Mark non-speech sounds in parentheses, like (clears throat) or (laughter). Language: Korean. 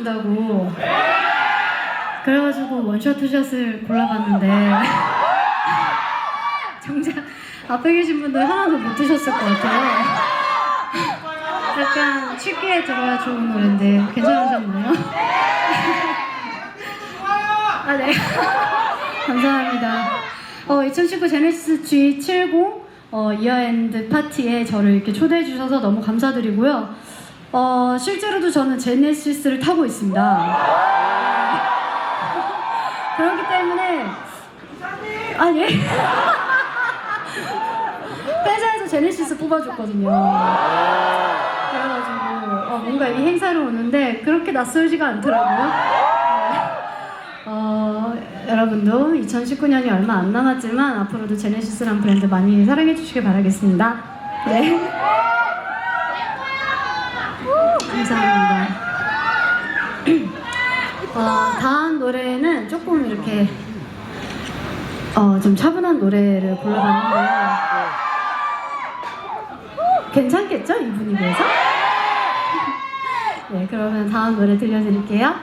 준다고 그래가지고 원샷 투샷을 골라봤는데 (laughs) 정작 앞에 계신 분들 하나도 못 드셨을 것 같아요 약간 쉽게 들어야 좋은 노래인데 괜찮으셨나요? (laughs) 아 네. (laughs) 감사합니다. 어, 2019 제네시스 G70 어, 이어엔드 파티에 저를 이렇게 초대해 주셔서 너무 감사드리고요. 어, 실제로도 저는 제네시스를 타고 있습니다. (laughs) 그렇기 때문에 아 예. (laughs) 회사에서 제네시스 뽑아줬거든요. 그래가지고 어, 뭔가 이 행사를 오는데 그렇게 낯설지가 않더라고요. 네. 어, 여러분도 2019년이 얼마 안 남았지만 앞으로도 제네시스란 브랜드 많이 사랑해 주시길 바라겠습니다. 네. 감사합니다. (clears throat) 어, 다음 노래는 조금 이렇게 어, 좀 차분한 노래를 골라봤는데요. 괜찮겠죠? 이 분위기에서? (laughs) 네, 그러면 다음 노래 들려드릴게요.